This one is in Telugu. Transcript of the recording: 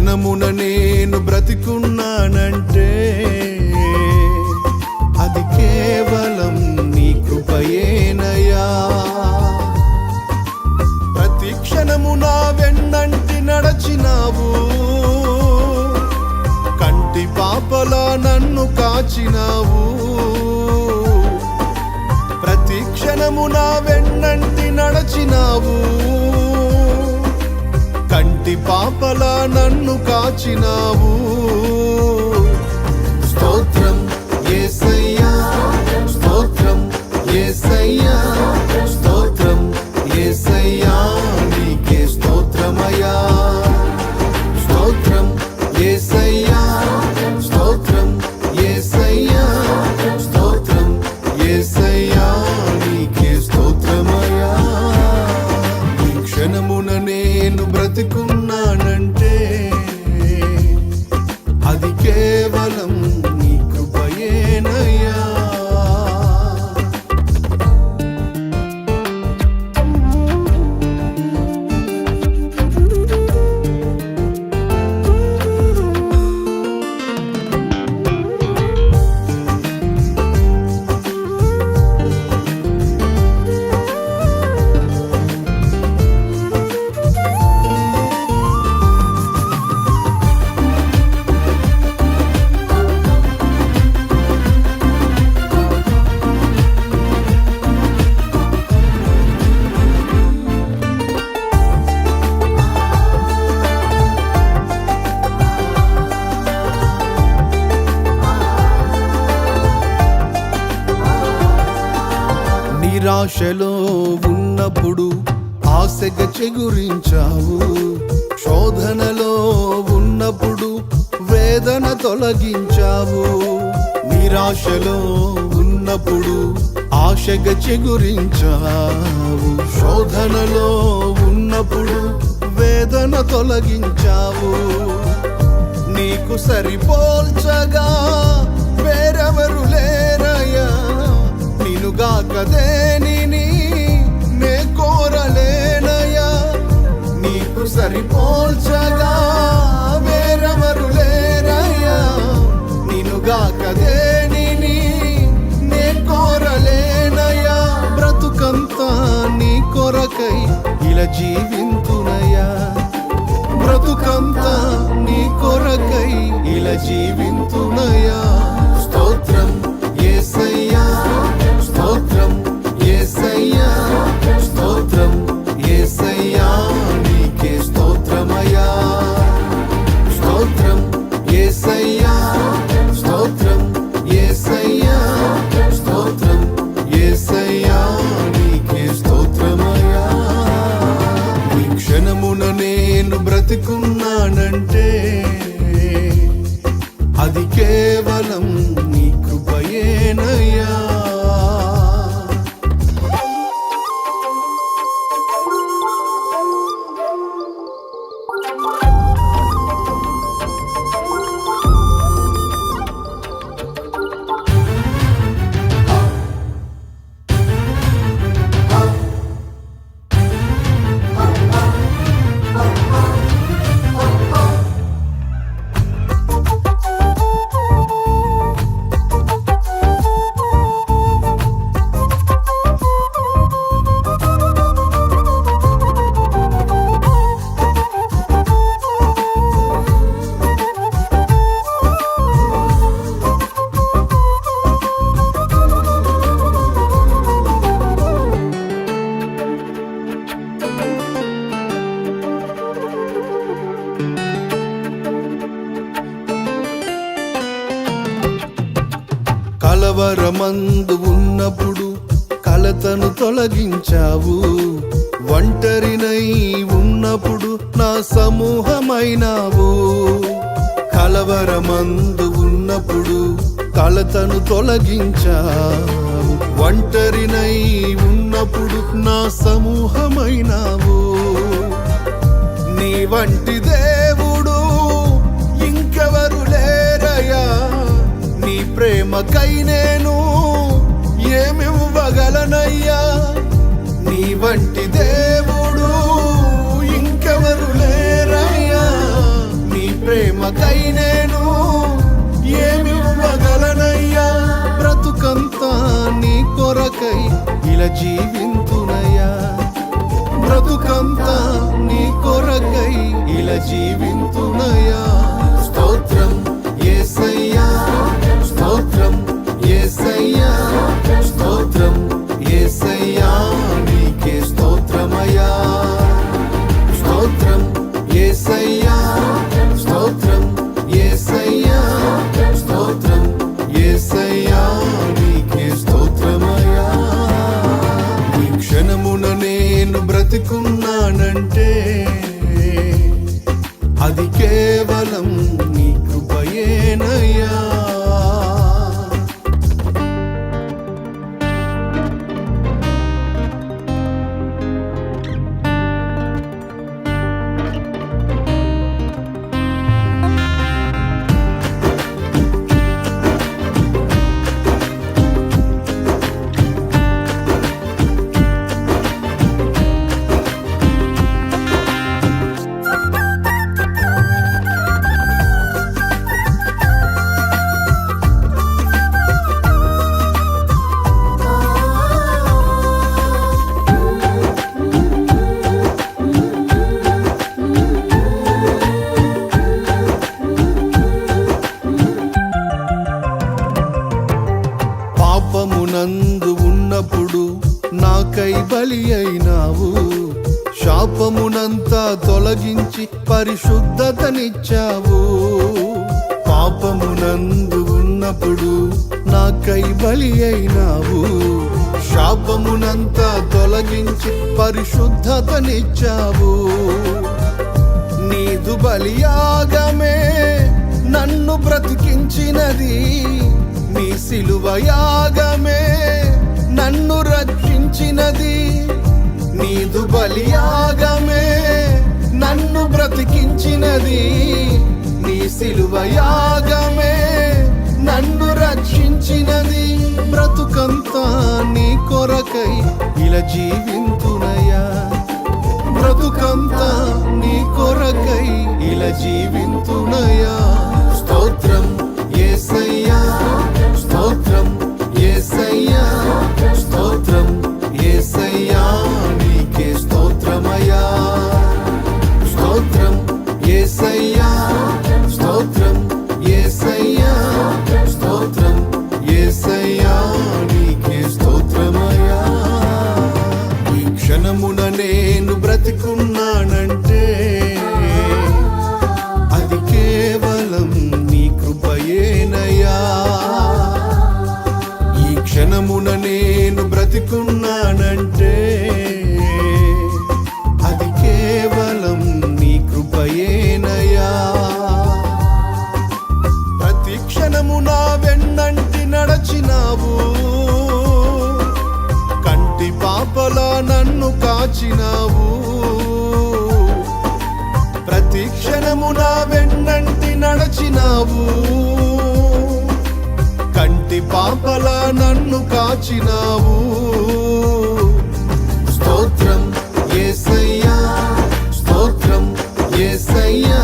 క్షణమున నేను బ్రతికున్నానంటే అది కేవలం నీ కృపయేనయ్యా. ప్రతి క్షణము నా వెన్నంటి నడచినావు. కంటి పాపలా నన్ను కాచినావు. ప్రతి క్షణము నా వెన్నంటి నడచినావు. కంటి పాపలా నన్ను కాచినావు. స్తోత్రం యేసయ్యా స్తోత్రం యేసయ్యా స్తోత్రం యేసయ్యా నీకే స్తోత్రమయా స్తోత్రం యేసయ్యా స్తోత్రం యేసయ్యా స్తోత్రం యేసయ్యా నీకే స్తోత్రమయా ఈ క్షణమున నేను బ్రతికున్నానంటే నిరాశలో ఉన్నప్పుడు ఆశగా చెగురించావు. శోధనలో ఉన్నప్పుడు వేదన తొలగించావు. నిరాశలో ఉన్నప్పుడు ఆశగా చెగురించావు. శోధనలో ఉన్నప్పుడు వేదన తొలగించావు. నీకు సరిపోల్చగా వేరెవరు లేరయ్యా? నినుగాక దేనిని నే కోరలేనయా నీకు సరిపోల్చగా వేరెవరు లేరయ్యా. నినుగాక దేనిని నే కోరలేనయా బ్రతుకంతా నీ కొరకై ఇలా జీవింతునయ్యా. బ్రతుకంతా నీ కొరకై ఇలా జీవింతునయా భారమందు ఉన్నప్పుడు కలతను తొలగించావు. ఒంటరినై ఉన్నప్పుడు నా సమూహమైనావు. కలవరమందు ఉన్నప్పుడు కలతను తొలగించావు. ఒంటరినై ఉన్నప్పుడు నా సమూహమైనావు. నీ వంటి కై నేను ఏమివ్వగలనయ్యా? నీ వంటి దేవుడు ఇంకెవరు లేరయ్యా? నీ ప్రేమకై నేను ఏమివ్వగలనయ్యా? బ్రతుకంతా నీ కొరకై ఇలా జీవింతునయ్యా. బ్రతుకంతా నీ కొరకై ఇలా జీవింతునయ్యా. స్తోత్రం బ్రతికున్నానంటే బలి అయినావు. శాపమునంతా తొలగించి పరిశుద్ధతనిచ్చావు. పాపమునందు ఉన్నప్పుడు నాకై బలి అయినావు. శాపమునంతా తొలగించి పరిశుద్ధతనిచ్చావు. నీదు బలియాగమే నన్ను బ్రతికించినది. నీ సిలువ యాగమే నన్ను రక్షించినది. నీదు బలియాగమే. నన్ను బ్రతికించినది. నీ సిలువ యాగమే. నన్ను రక్షించినది. బ్రతుకంతా నీ కొరకై ఇలా జీవింతునయా బ్రతుకంతా నీ కొరకై ఇలా జీవింతునయా క్షణమున నేను బ్రతికున్నానంటే అది కేవలం నీ కృపయేనయా ప్రతి క్షణము నా వెన్నంటి నడచినావు. కంటి పాపలా నన్ను కాచినావు. ప్రతి క్షణము నా వెన్నంటి నడచినావు. ప్రతి పాపలా నన్ను కాచినావు. స్తోత్రం ఏసయ్యా స్తోత్రం ఏసయ్యా.